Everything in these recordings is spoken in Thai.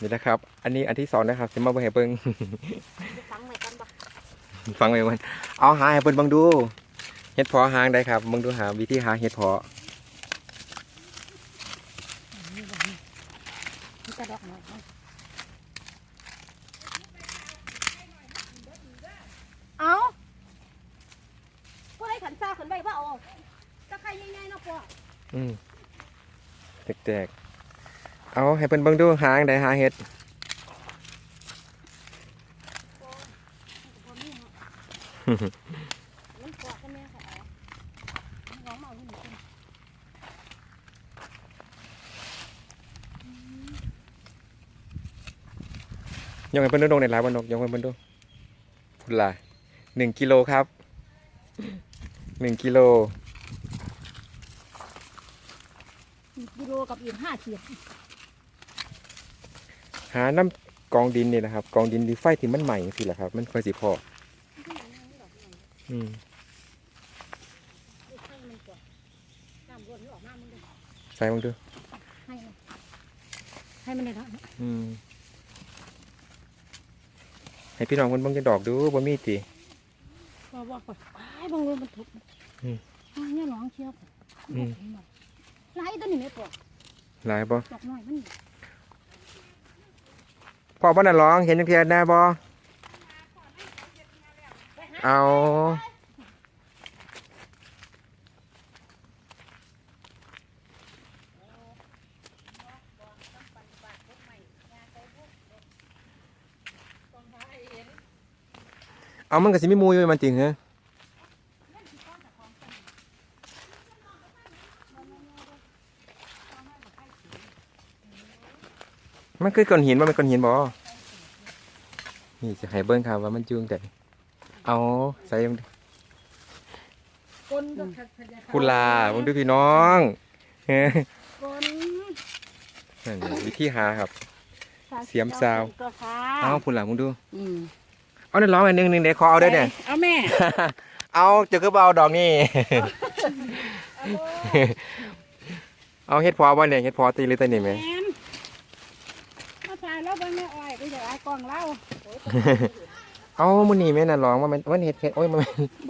นี่นะครับ อันนี้อันที่สองนะครับจะมาเบิ่งให้เบิ่งฟังไว้กันบ่ฟังไว้มันเอาหาให้เบิ่งเบิ่งดูเห็ดเพอหางได้ครับเบิ่งดูหาวิธีหาเห็ดเพอนี่บ่นี่นี่กระดอกหน่อยนะเอาผู้ใดขันซ่าขันใบว่าเอาตะไคร้ง่ายๆเนาะพ่ออืมแตกๆ เอาให้เพิ่นเบิ่งดูหางได้หาเห็ดบ่มีเนาะมันกอดกันแม่ค่ะเอาเอามาเอาอยู่นี่ยกให้เพิ่นดูดงในร้านบ่นกยกให้เพิ่นดูพุ่นล่ะหนึ่งกิโลครับหนึ่งกิโลกิโลกับอีกห้าขีดหาน้ำกองดินนี่นะครับ กองดินดีไฟที่มันใหม่สิแหละครับ มันค่อยสิพออืมให้มันก่อนน้ำรวนนี่ออกมามึงดูใส่มึงดูให้มันให้มันได้เนาะอืมให้พี่น้องคนเบิ่งจะดอกดูบ่มีติว่าว่าก่อนไอ้บางรูมันถูกอืมอ้าวเนี่ยร้องเชียวอืมไล่ตัวนี้ไม่ปวดหลายบ่ดอกน้อยมัน พ่อบ่น่ะร้องเห็นจังเทียแน่บ่เอาเอามันก็สิมีมูอยู่มันจริงเหรอ มันคือก้อนหินว่ามันก้อนหินบ่นี่จะให้เบิ้งครับว่ามันจุงแต่เอาใส่ลงดิคนก็กุลาเบิ่งดูพี่น้องเฮ้ยคนนั่นวิธีหาครับ เสียมซาวตัวขาเอาพุ่นล่ะมึงดู อืมเอาเดี๋ยวร้องอันหนึงหนึงเดี๋ยวขอเอาเด้อเนี่ย เอาแม่ เอาเจอคือเบาดอกนี่ เอาเฮ็ดพอบ่เนี่ยเฮ็ดพอตีหรือตีนี่ไหม แมนมาถ่าย แล้วไปแม่อ้อยก็อยากไอ้กล้องเล่าเอามื้อนี้แม่น่ะร้องว่ามันมันเฮ็ดเฮ็ดโอ้ยมัน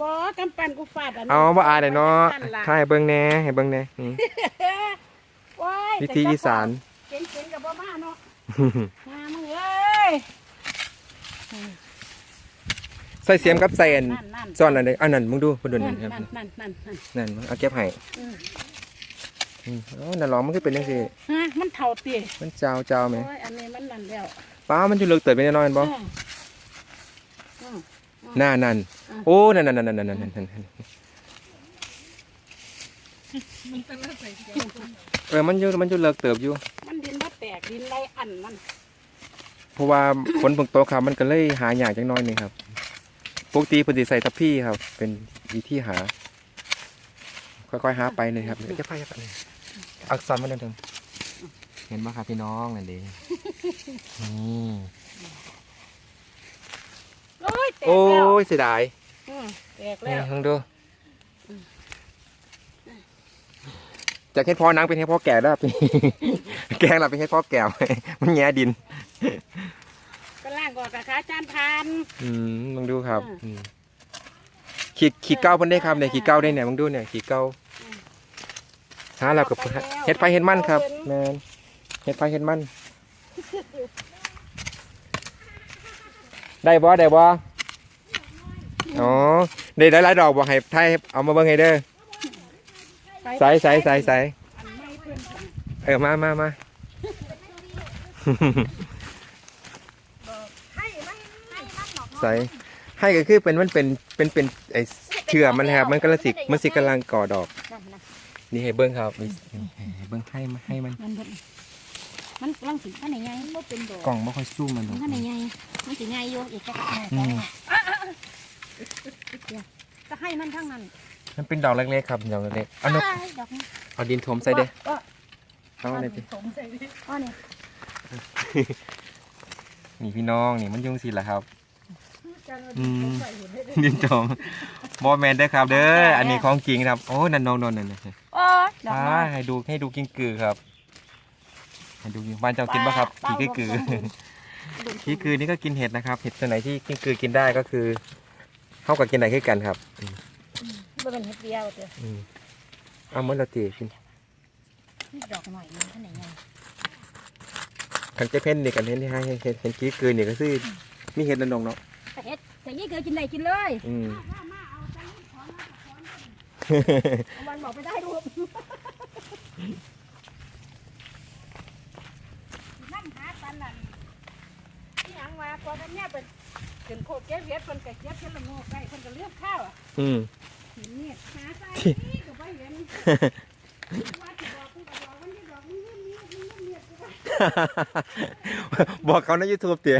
บอกำปั้นกูฟาดอันนี้เอาบ่อายเลยเนาะนั่นล่ถ่ายเบิ่งแหน่ให้เบิ่งแหน่อืมโอ้ยวิธีอีสานเก่งๆกับบ่มาเนาะมามึงเอ้ยใส่เสียมกับใส่อันนั่นนั่นซ่อนอันใดอันนั้นมึงดูเพิ่นดนนั่นี่นครับนั่นนั่นนั่นนั่นมึงเอาเก็บให้อืม อืมเอ้าน่ะร้องมันคือเป็นจังซี่ฮะมันเท่าตีมันเจ้าเจ้าแหมโอ้ยอันนี้มันนั่นแล้วป้ามันอยู่เลิกเติบไปแน่นอนบ่อืมอืมหน้านั่นอืมโอ้นั่นนั่นนั่นนั่นนั่นนั่นนั่นเออมันอยู่มันอยู่เลิกเติบอยู่ มันดินบ่แตกดินไรอันมันเพราะว่าฝนเพิ่งตกครับมันก็เลยหายากจังน้อยหนึงครับปกติเพิ่นสิใส่ทับพี่ครับ เป็นวิธีหา ค่อยๆหาไปเลยครับเดี๋ยวจะพายไป อักษรมันเดิมเห็นไหมครับพี่น้องนั่นเองนี่โอ้ยแตกโอ้แล้วยเสียดายอืมแตกนี่แล้วลองดูจากเฮ็ดพ่อนังเป็นเฮ็ดพ่อแก่แล้วแกงเราเป็นเฮ็ดพ่อแก่มันแง่ดิน ก็ล่างก่อนกับขาจานพานอืมลองดูครับอ่าอืมขีดขีดเก้าเพิ่นได้ครับเนี่ยขีดเก้าได้เนี่ยลองดูเนี่ยขีดเก้า หาเรากับเฮ็ดไฟเฮ็ดมันครับแมนเฮ็ดไฟเฮ็ดมัน ได้บ่ได้บ่อ๋อได้หลายๆดอกบ่ให้ไทยเอามาเบิ่งให้เด้อใส่ใส่ใส่ใส่อันไม่เพิ่นเออมามามาให้มันให้มันหนอกใส่ให้ก็คือเป็นมันเป็นเป็นเป็นไอเชื่อมันนะครับมันกำลังสิมันสิกำลังก่อดอก นั่นนะนี่ให้เบิ้งครับนี่ให้เบิ้งให้มันให้มัน มันเพิ่นมันกำลังสิท่านไหนไงมันบ่เป็นดอกกล่องไม่ค่อยสู้มันหรอกท่านไหนไงมันสิไงอยู่อีกแค่อืมจะให้มันทั้งนั้น มันเป็นดอกเล็กๆครับดอกเล็กๆเอานกอ้ายดอกนี้เอาดินถมใส่เด้ก็เอาอะไรดิสมใส่ดิอ๋อนี่นี่พี่น้องนี่มันยุ่งสิละครับอืมดินถมบอแมนเด้อครับ เด้อ อันนี้ของจริงครับ โอ้ นันนนนนั่น นั่นโอ้ยดอกอ่าน้อยให้ดูให้ดูกิ้งกือครับ ให้ดูบ้านเจ้ากินป่ะครับขี้กือกือขี้กือนี่ก็กินเห็ดนะครับ เห็ดตัวไหนที่ขี้กือกินได้ก็คือเข้ากับกินไหนคือกันครับอืมบ่เป็นเฮ็ดเดียวเด้ออืมเอาเหมื่อนเราตีกินนี่ดอกหน่อยนึงเท่าไหร่ไงกันเจ๊เพ่นนี่กันเห็นที่ให้เห็นเห็นเห็นขี้กือนี่ก็คือมีเห็ดนั่นนองเนาะแต่เฮ็ดแต่ยี่เกิดกินได้กินเลย อืม เอาวันบอกไปได้รูปนั่นหาปันนั่นที่หยังว่าพอกันเนี่ยเป็นขึ้นโคกเก็บเฮ็ดเพิ่นก็เก็บเฮ็ดละโงกได้เพิ่นก็เลือกข้าวอะอืมหินเนี่ยหาใส่นี่ก็บ่เห็นว่าสิบอกกูก็บอกมันสิบอกมึงเงียบๆมึงเงียบๆกูว่าบอกเขาในยูทูบเตี๋ย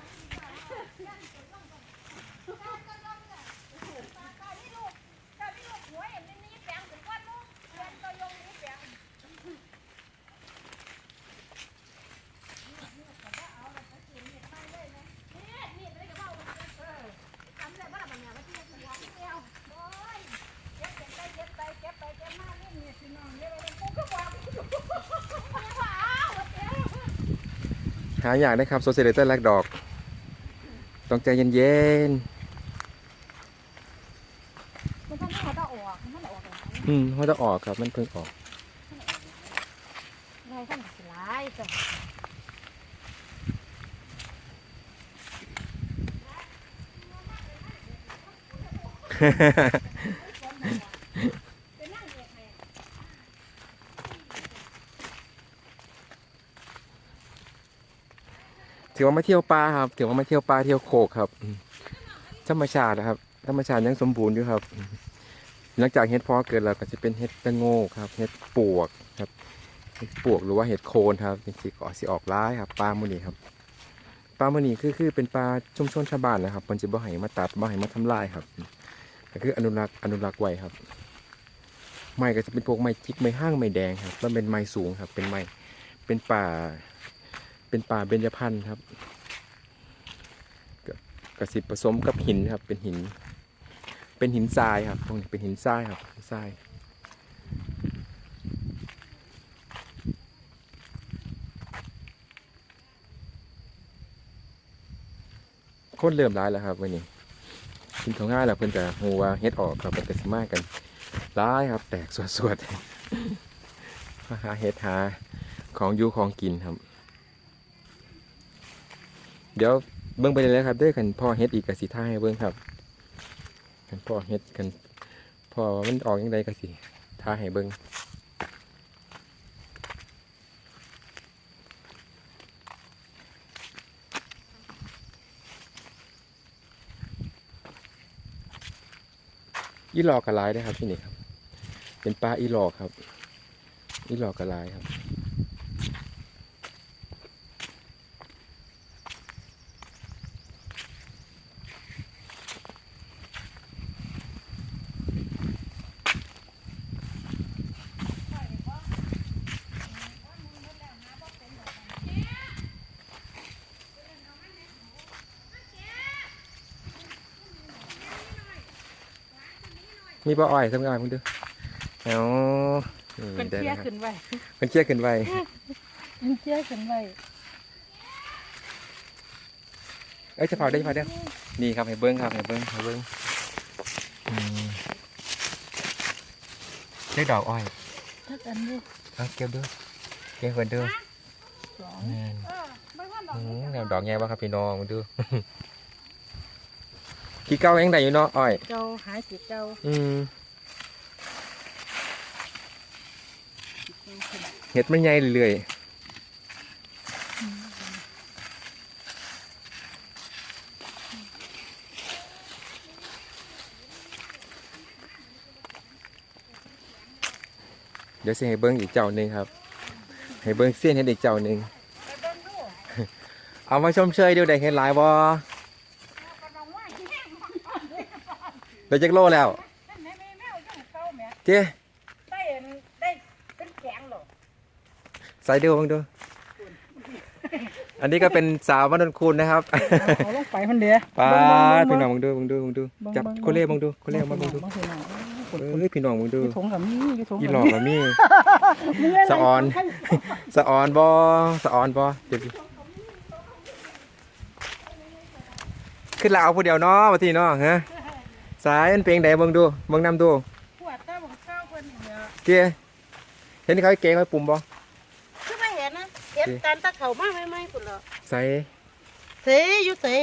หาอย่างได้ครับโซเซเลเตอร์แลกดอก ต้องใจเย็นมันต้องให้เขาออกมันออกเลยๆอืมเขาจะออกครับ มันเพิ่งออกนายท่านสิหลายจ้ะ ถือว่ามาเที่ยวปลาครับถือว่ามาเที่ยวปลาเที่ยวโคกครับธรรมชาตินะครับ ธรรมชาติยังสมบูรณ์อยู่ครับ หลังจากเห็ดพอเกิดแล้วก็จะเป็นเห็ดตะโงกครับเห็ดปวกครับเห็ดปวกหรือว่าเห็ดโคนครับจริงๆก็สิออกร้ายครับปลามือนีครับปลามือนีคือคือเป็นปลาชุมชนชาวบ้านนะครับมันจะบ่ให้มาตัดบ่ให้มาทำลายครับก็คืออนุรักษ์อนุรักษ์ไว้ครับไม้ก็จะเป็นพวกไม้จิกไม้ห้างไม้แดงครับมันเป็นไม้สูงครับ เป็นไม้เป็นป่า เป็นป่าเบญจพรรณครับกับกระสิบผสมกับหินครับ เป็นหิน เป็นหินทรายครับตรงนี้เป็นหินทรายครับทรายคนเริ่มร้ายแล้วครับวันนี้กินของง่ายแล้วเพิ่นจะหูว่าเฮ็ดออกครับเพิ่นก็สิมากันร้ายครับ แตกสวดๆมาหาเฮ็ดหาของอยู่ของกินครับ เดี๋ยวเบิ่งไปเลยครับเด้อกันพ่อเฮ็ดอีกกสิท่าให้เบิ่งครับกันพ่อเฮ็ดกันพ่อมันออกยังไงกสิท่าให้เบิ่งอีหลอกกระลายได้อครับที่นี่ครับ เป็นปลาอีหลอกครับ อีหลอกกระลายครับ มีปลาอ้อยทำงานคุณดูเอาอืมเป็นได้เชี่ยแล้วครับขึ้นไว้เป็นเชี่ยขึ้นไวเป็นเชี่ยขึ้นไว้เอ้ยจะเผาได้จะเผาได้นี่ครับให้เบิ้งครับให้เบิ้งให้เบิ้งอืมได้ดอกอ้อยถ้ากันดูเอาเก็บดูเก็บคนดูสองนั่นเออไม่ว่าดอกอืนี้มแนวดอกแง่วะครับพี่น้องมาดู กี่เก้ายังได้อยู่เนาะอ้อย เจ้าหายสิเจ้าอืมเห็ดมันใหญ่เรื่อยๆเดี๋ยวสิให้เบิ้งอีกเจ้าหนึ่งครับ ให้เบิ้งเสี้ยนเห็ดอีกเจ้าหนึ่งไปเบิ่งดูเอามาชมเชยดูได้เห็ดหลายบ่ กระดองว่าที่แห้งมันเลย ได้จักโลแล้วแม่แม่แม่เอาจังเก่าแม่เจ้ได้เห็นได้เป็นแกงเหรอใส่ดูเบังดู อันนี้ก็เป็นสาวมานนคูณนะครับเอาลงไปมันเดียป้าดเบิ่พี่งน้องเบิ่งมึงดูมึงดูมึงดูเบิ่งจับเบิ่งโคเล่มึงดูโคเล่มึงดูเบิ่งพี่น้องเบิ่งเอ้ยพี่น้องมึงดูอยู่ถุงกับมีอยู่ถุงอีกับหลอกกับมี่มีอะไรสะออนสะออนบอสะออนบอเดี๋ยวดิขึ้นลาวผู้เดียวเนาะมาทีเนาะฮะ สายมันเพลงใดเบิ่งดูเบิ่งนำดูขวดตาของข้าวเพิ่นเนี่ยเกียเห็นเขาเก๋เขาปุ่มบ่คือไม่เห็นนะเห็นการตะเขามาไม่ไม่คุณเหรอใส่เสยอยู่เสย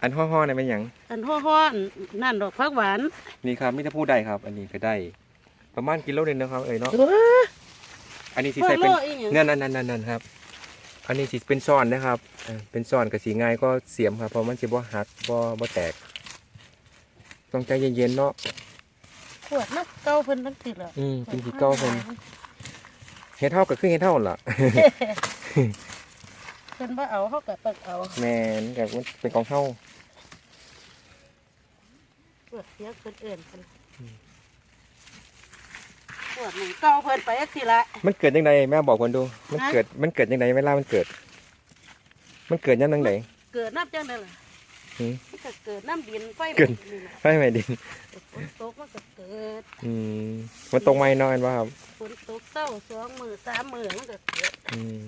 อันห่อๆนี่เป็นหยังอันห้อนๆนั่นดอกพักหวาน นี่ครับมีแต่ผู้ใดครับ อันนี้ก็ได้ ประมาณกิโลหนึงนะครับเอ้ยเนาะเอออันนี้สิพ่อใส่โลเป็นอีหยังนั่นนั่นนั่นนั่นครับ อันนี้สิเป็นซ่อนนะครับเออเป็นซ่อนกับสีง่ายก็เสียมครับเพราะมันสิบ่หักบ่บ่แตก ต้องใจเย็นๆเนาะขวดนักเก้าเพิ่นทั้งสิเหรออืมเป็นสีเก้าเพิ่นเฮ็ดเท่ากับคือเฮ็ดเท่าล่ะเพิ่นบ่เอาเฮาก็ต้องเอาแม่นกับมันเป็นของเฮาขวดเสียเพิ่นเอิ้นเพิ่นขวดหนึ่งเก้าเพิ่นไปจักสิละมันเกิดจังไดแม่บอกเพิ่นดู มันฮะเกิดมันเกิดจังไดเวลามันเกิด มันเกิดยามจังไดเกิดน้ำจังได๋ล่ะหือ มันก็เกิดน้ำดินไฟเกิดนี่ล่ะไฟไหม้ดิน ฝนตกมันก็เกิดอืมมันตรงไม้น้อยบ่ครับฝนตกเศร้าสองมือสามมือมันก็เกิดอืม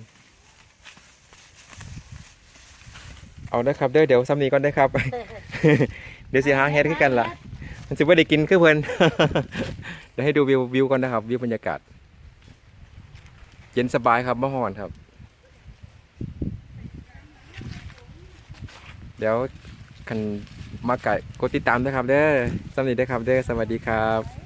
เอาเด้อครับเด้อเดี๋ยวซ้ำนี้ก่อนเด้อครับ เดี๋ยวสิหาเฮ็ดคือกันล่ะ มันสิบ่ได้กินคือเพิ่น เดี๋ยวให้ดูวิววิวก่อนนะครับ วิวบรรยากาศ เย็นสบายครับมะฮอนครับ เดี๋ยว คันมาไก่กดติดตามด้วยครับเด้อสำนีเด้อครับเด้อสวัสดีครับ